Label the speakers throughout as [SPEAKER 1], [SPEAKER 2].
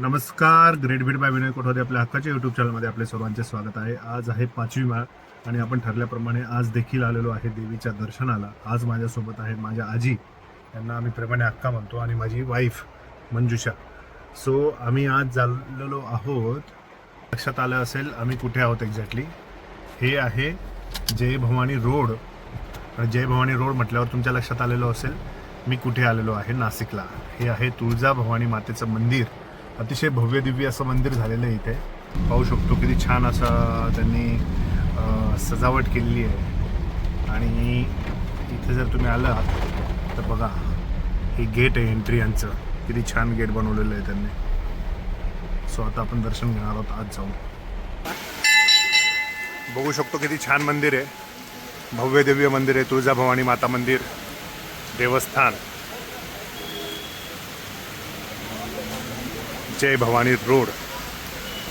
[SPEAKER 1] नमस्कार great beat by Vinay Kothare आपल्या हक्काच्या यूट्यूब चॅनलमध्ये आपले सर्वांचे स्वागत आहे. आज आहे पाचवी माळ आणि आपण ठरल्याप्रमाणे आज देखील आलेलो आहे देवीच्या दर्शनाला. आज माझ्यासोबत आहे माझ्या आजी यांना आम्ही प्रेमाने हक्का म्हणतो आणि माझी वाईफ मंजुषा. सो आम्ही आज चाललेलो आहोत लक्षात आलं असेल आम्ही कुठे आहोत एक्झॅक्टली हे आहे जय भवानी रोड. आणि जय भवानी रोड म्हटल्यावर तुमच्या लक्षात आलेलो असेल मी कुठे आलेलो आहे? नाशिकला. हे आहे तुळजा भवानी मातेचं मंदिर. अतिशय भव्य दिव्य असं मंदिर झालेलं आहे इथे. पाहू शकतो किती छान असं त्यांनी सजावट केलेली आहे. आणि इथे जर तुम्ही आलात तर बघा हे गेट आहे एंट्री यांचं किती छान गेट बनवलेलं आहे त्यांनी. सो आता आपण दर्शन घेणार आहोत आज जाऊन. बघू शकतो किती छान मंदिर आहे. भव्य दिव्य मंदिर आहे तुळजाभवानी माता मंदिर देवस्थान. जय भवानी रोड.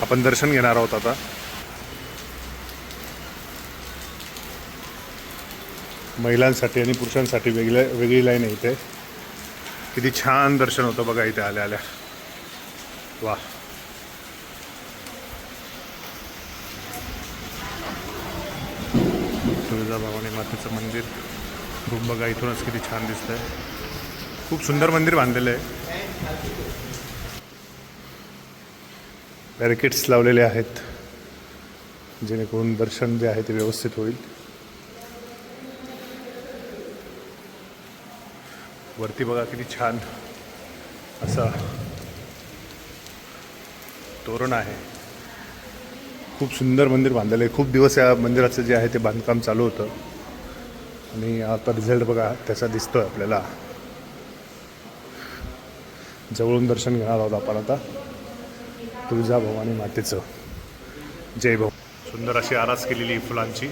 [SPEAKER 1] आपण दर्शन घेणार आहोत आता. महिलांसाठी आणि पुरुषांसाठी वेगळ्या वेगळी लाईन आहे इथे. किती छान दर्शन होतं बघा इथे आल्या आल्या. वा. तुळजाभवानी मातेचं मंदिर. खूप बघा इथूनच किती छान दिसतंय. खूप सुंदर मंदिर बांधलेलं आहे. बॅरिकेड्स लावलेले आहेत जेणेकरून दर्शन जे आहे ते व्यवस्थित होईल. वरती बघा किती छान असा तोरण आहे. खूप सुंदर मंदिर बांधलेलं आहे. खूप दिवस या मंदिराचं जे आहे ते बांधकाम चालू होतं. आणि आता रिझल्ट बघा त्याचा दिसतोय आपल्याला. जवळून दर्शन घेणार आहोत आपण आता. तुळजा भवानी मातेचं. जय भाऊ सुंदर अशी आरास केलेली आहे फुलांची.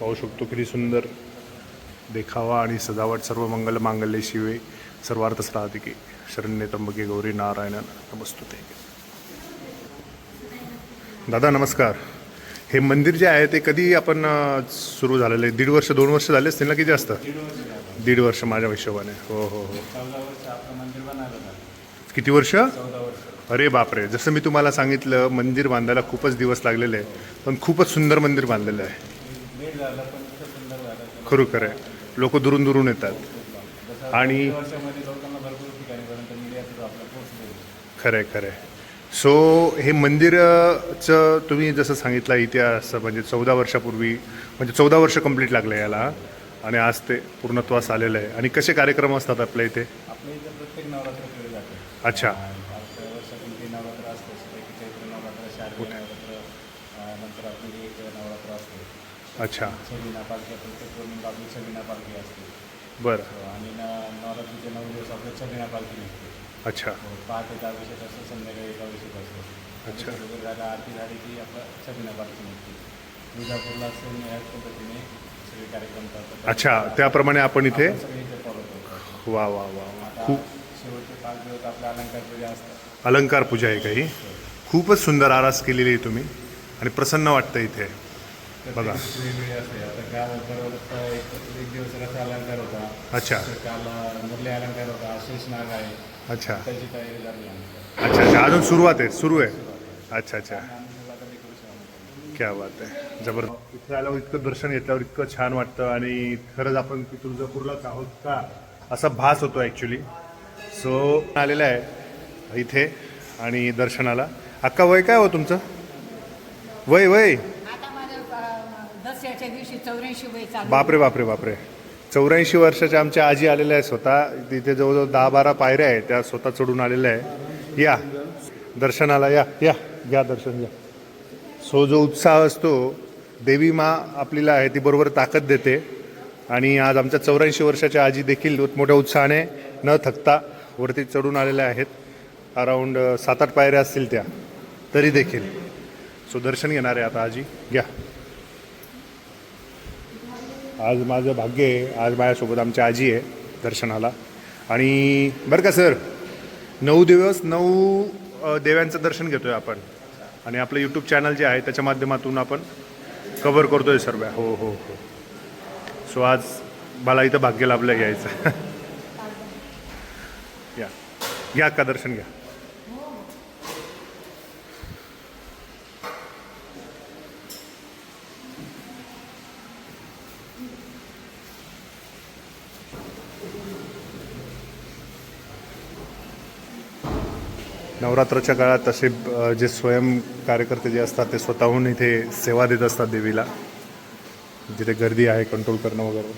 [SPEAKER 1] पाहू शकतो किती सुंदर देखावा आणि सजावट सर्व मंगल मांगल्य शिवे सर्वार्थ साधिके शरण्य त्र्यंबके गौरी नारायण. नमस्तुते दादा नमस्कार. हे मंदिर जे आहे ते कधी आपण सुरू झालेलं आहे? दीड वर्ष दोन वर्ष झाले असतील ना किती असतं दीड वर्ष माझ्या हिशोबाने. हो हो हो. किती वर्ष? अरे बापरे. जसं मी तुम्हाला सांगितलं मंदिर बांधायला खूपच दिवस लागलेले आहे पण खूपच सुंदर मंदिर बांधलेलं आहे.
[SPEAKER 2] झालं
[SPEAKER 1] खरोखर आहे. लोक दुरून दुरून येतात. आणि
[SPEAKER 2] दीड वर्षामध्ये लोकांना भरपूर
[SPEAKER 1] सो हे मंदिरचं तुम्ही जसं सांगितलं इतिहास म्हणजे चौदा वर्षापूर्वी म्हणजे चौदा वर्ष कंप्लीट लागलं याला. आणि आज ते पूर्णत्वास आलेलं आहे. आणि कसे कार्यक्रम असतात आपल्या इथे?
[SPEAKER 2] आपल्या इथं प्रत्येक नवरात्र केले जाते.
[SPEAKER 1] अच्छा.
[SPEAKER 2] आपल्या वर्षातून तीन नवरात्र असते. जसं की चैत्र नवरात्र शारदीय नवरात्र अं, नंतर आपली एक नवरात्र असते.
[SPEAKER 1] अच्छा.
[SPEAKER 2] छबिना पालखी प्रत्येक पौर्णिमा आपली छबिना पालखी असते.
[SPEAKER 1] बरं.
[SPEAKER 2] आणि न- नवरात्रीचे नऊ दिवस आपल्या छबिना पालखी निघते.
[SPEAKER 1] अच्छा.
[SPEAKER 2] हो, पहाटे अभिषेक असतो संध्याकाळी एक अभिषेक असतो.
[SPEAKER 1] अच्छा.
[SPEAKER 2] वगैरे झाला आरती झाली की आपलं छबिना पालखी निघते. तुळजापूरला सेम याच पद्धतीने सगळे कार्यक्रम करतात.
[SPEAKER 1] अच्छा त्याप्रमाणे आपण इथे
[SPEAKER 2] आपण सगळे इथे फॉलो करतो.
[SPEAKER 1] वा वा वा वा.
[SPEAKER 2] आता
[SPEAKER 1] खूप
[SPEAKER 2] शेवटचे पाच दिवस आपल्या अलंकार पूजा असतात.
[SPEAKER 1] अलंकार पूजा आहे काही. खूपच सुंदर आरास केलेली आहे तुम्ही आणि प्रसन्न वाटतं इथे. बघा.
[SPEAKER 2] प्रत्येक वेगवेगळी असते. आता काल परवा एक एक दिवस रथ अलंकार होता.
[SPEAKER 1] अच्छा.
[SPEAKER 2] काल मुरली अलंकार होता. शेष नाग आहे.
[SPEAKER 1] अच्छा।
[SPEAKER 2] त्याची तयारी झाली आमची
[SPEAKER 1] अच्छा अच्छा अजून सुरुवात आहे सुरू आहे. अच्छा अच्छा. क्या बात आहे. जबर इथे आल्यावर इतकं दर्शन घेतल्यावर इतकं छान वाटतं आणि खरंच आपण की तुळजापूरलाच आहोत का? असा भास होतो ॲक्च्युली सो आलेला आहे इथे आणि दर्शनाला. अक्का वय काय हो तुमचं? वय वय. बापरे बापरे बापरे. चौऱ्याऐंशी वर्षाच्या आमच्या आजी आलेल्या आहे स्वतः. तिथे जवळजवळ दहा बारा पायऱ्या आहेत त्या स्वतः चढून आलेल्या आहे या. दर्शनाला या. या. घ्या दर्शन घ्या. सो जो उत्साह असतो देवी मा आपल्याला आहे ती बरोबर ताकद देते. आणि आज आमच्या चौऱ्याऐंशी वर्षाच्या आजी देखील मोठ्या उत्साहाने न थकता वरती चढून आलेल्या आहेत. अराऊंड सात आठ पायऱ्या असतील त्या. तरी देखील. सो दर्शन घेणार आहे आता आजी. घ्या. आज माझं भाग्य आहे. आज माझ्यासोबत आमची आजी आहे दर्शनाला. आणि बरं का सर? नऊ दिवस नऊ देव्यांचं दर्शन घेतोय आपण. आणि आपलं यूट्यूब चॅनल जे आहे त्याच्या माध्यमातून आपण कव्हर करतोय सर्व. हो हो हो. सो आज मला इथं भाग्य लाभलं यायचं या. घ्या का दर्शन घ्या? नवरात्राच्या काळात असे जे स्वयं कार्यकर्ते जे असतात ते स्वतःहून इथे सेवा देत असतात देवीला. जिथे गर्दी आहे कंट्रोल करणं वगैरे.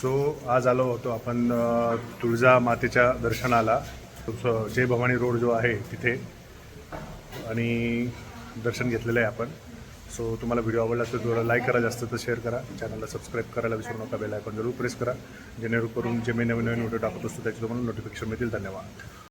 [SPEAKER 1] सो आज आलो होतो आपण तुळजा मातेच्या दर्शनाला. जय भवानी रोड जो आहे तिथे. आणि दर्शन घेतलेलं आहे आपण. सो तुम्हाला व्हिडिओ आवडला तर थोडं लाईक करा जास्त तर शेअर करा. चॅनलला सबस्क्राईब करायला विसरू नका बेल आयकॉन जरूर प्रेस करा. जेणेकरून जे मी नवीन नवीन व्हिडिओ टाकत असतो त्याचे तुम्हाला नोटिफिकेशन मिळतील. धन्यवाद.